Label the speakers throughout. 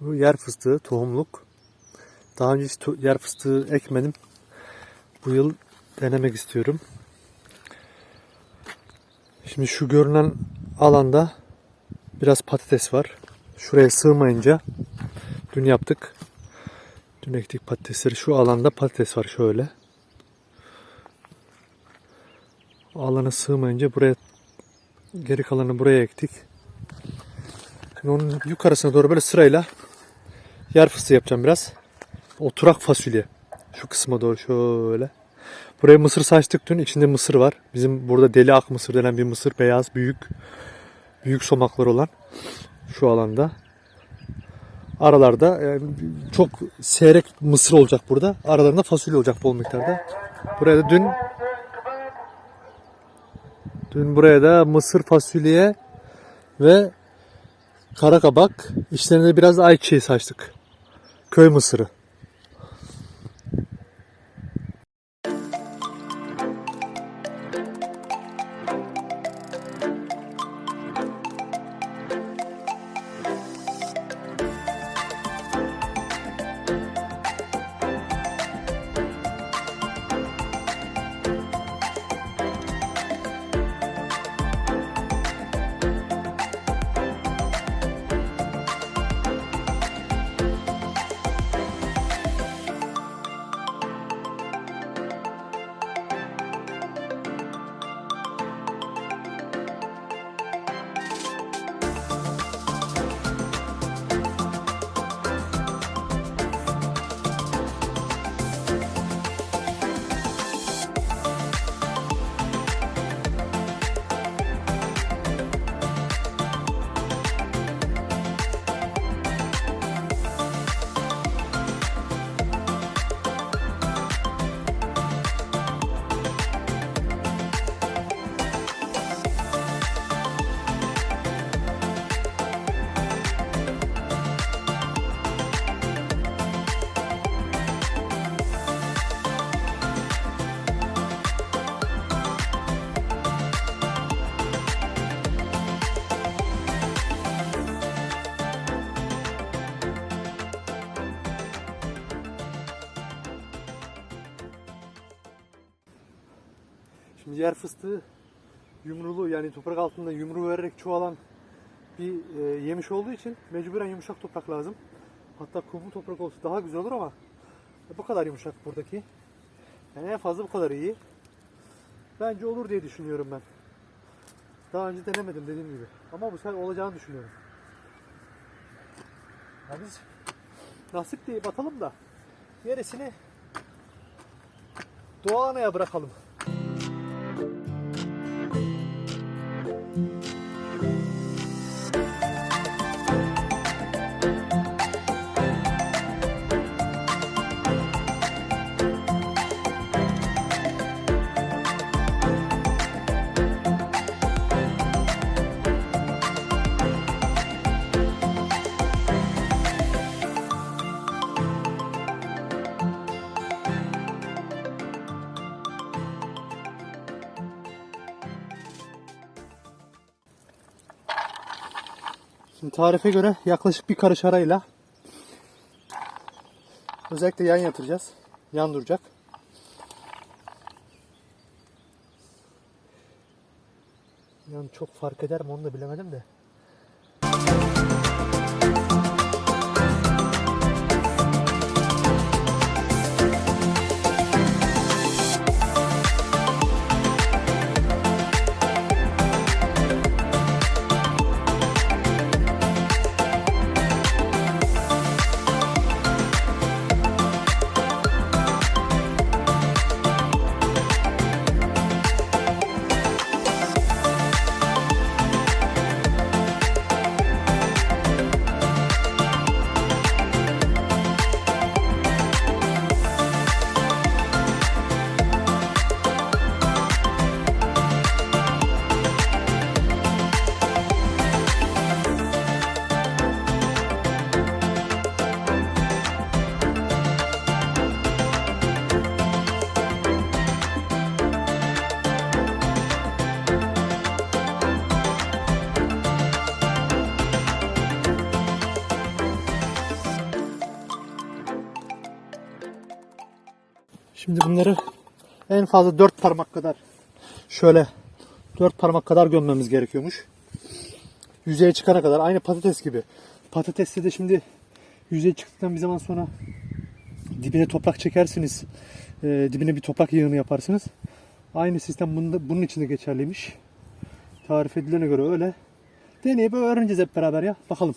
Speaker 1: Bu yer fıstığı, tohumluk. Daha önce hiç yer fıstığı ekmedim. Bu yıl denemek istiyorum. Şimdi şu görünen alanda biraz patates var. Şuraya sığmayınca dün yaptık. Dün ektik patatesleri. Şu alanda patates var şöyle. Alana sığmayınca buraya geri kalanı buraya ektik. Şimdi onun yukarısına doğru böyle sırayla yer fıstığı yapacağım biraz. Oturak fasulye. Şu kısma doğru şöyle. Buraya mısır saçtık dün. İçinde mısır var. Bizim burada deli ak mısır denen bir mısır. Beyaz, büyük. Büyük somaklar olan. Şu alanda. Aralarda e, çok seyrek mısır olacak burada. Aralarında fasulye olacak bol miktarda. Buraya da dün dün buraya da mısır fasulye ve kara kabak. İçlerine biraz ayçiçeği saçtık. Köy mısırı. Şimdi yer fıstığı yumrulu yani toprak altında yumru vererek çoğalan bir e, yemiş olduğu için mecburen yumuşak toprak lazım. Hatta kumlu toprak olsa daha güzel olur ama bu kadar yumuşak buradaki. Yani en fazla bu kadar iyi. Bence olur diye düşünüyorum ben. Daha önce denemedim dediğim gibi. Ama bu sefer olacağını düşünüyorum. Ya biz nasip diye batalım da gerisini doğa anaya bırakalım. Şimdi tarife göre yaklaşık bir karış arayla özellikle yan yatıracağız. Yan duracak. Yan çok fark eder mi onu da bilemedim de. Şimdi bunları en fazla dört parmak kadar şöyle dört parmak kadar gömmemiz gerekiyormuş. Yüzeye çıkana kadar aynı patates gibi. Patateste de şimdi yüzeye çıktıktan bir zaman sonra dibine toprak çekersiniz. Ee, dibine bir toprak yığını yaparsınız. Aynı sistem bunda, bunun için de geçerliymiş. Tarif edilene göre öyle. Deneyip öğreneceğiz hep beraber ya. Bakalım.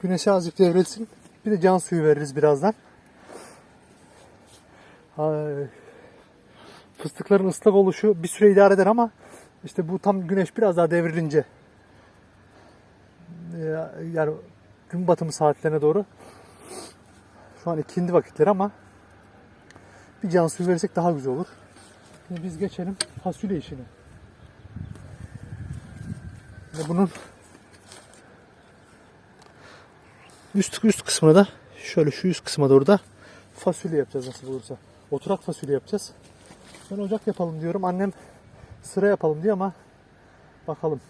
Speaker 1: Güneşe azıcık devrilsin. Bir de can suyu veririz birazdan. Ay. Fıstıkların ıslak oluşu bir süre idare eder ama işte bu tam güneş biraz daha devrilince ya- yani gün batımı saatlerine doğru şu an ikindi vakitleri ama bir can suyu verirsek daha güzel olur. Şimdi biz geçelim fasulye işine. Ve bunun üst üst kısmına da şöyle şu üst kısma doğru da fasulye yapacağız nasıl olursa. Oturak fasulye yapacağız. Ben ocak yapalım diyorum. Annem sıra yapalım diyor ama bakalım.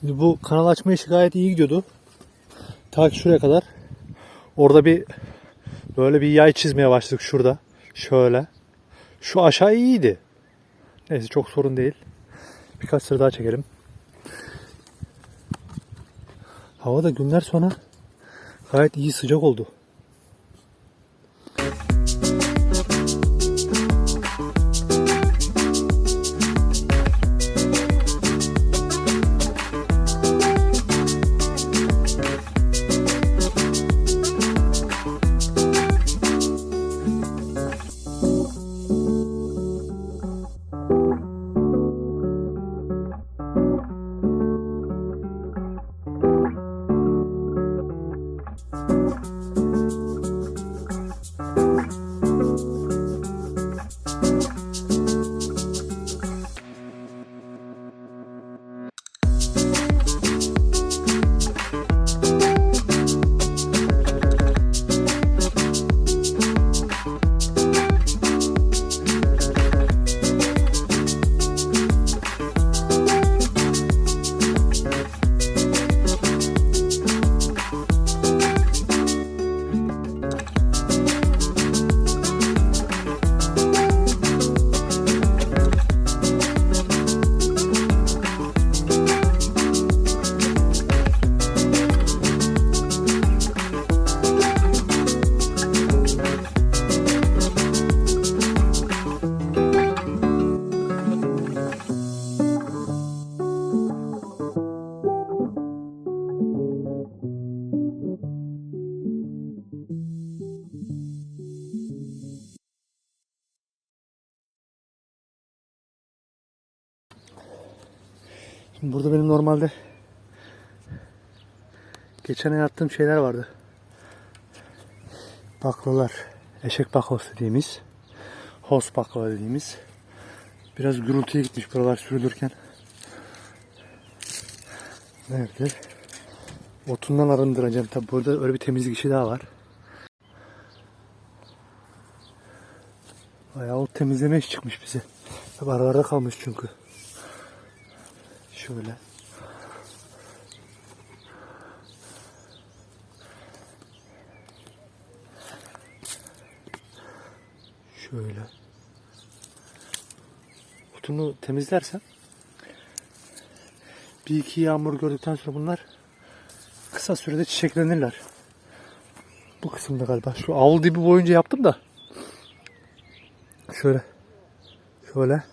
Speaker 1: Şimdi bu kanal açma işi gayet iyi gidiyordu. Ta ki şuraya kadar. Orada bir böyle bir yay çizmeye başladık şurada. Şöyle. Şu aşağı iyiydi. Neyse çok sorun değil. Birkaç sıra daha çekelim. Hava da günler sonra gayet iyi sıcak oldu. Şimdi burada benim normalde geçen ay attığım şeyler vardı. Baklalar. Eşek baklası dediğimiz. Hos baklava dediğimiz. Biraz gürültüye gitmiş buralar sürülürken. Nerede? Otundan arındıracağım. Tabi burada öyle bir temizlik işi daha var. Bayağı ot temizleme iş çıkmış bize. Tabi aralarda kalmış çünkü. Şöyle. Şöyle. Otunu temizlersen bir iki yağmur gördükten sonra bunlar kısa sürede çiçeklenirler. Bu kısımda galiba. Şu avlu dibi boyunca yaptım da. Şöyle. Şöyle.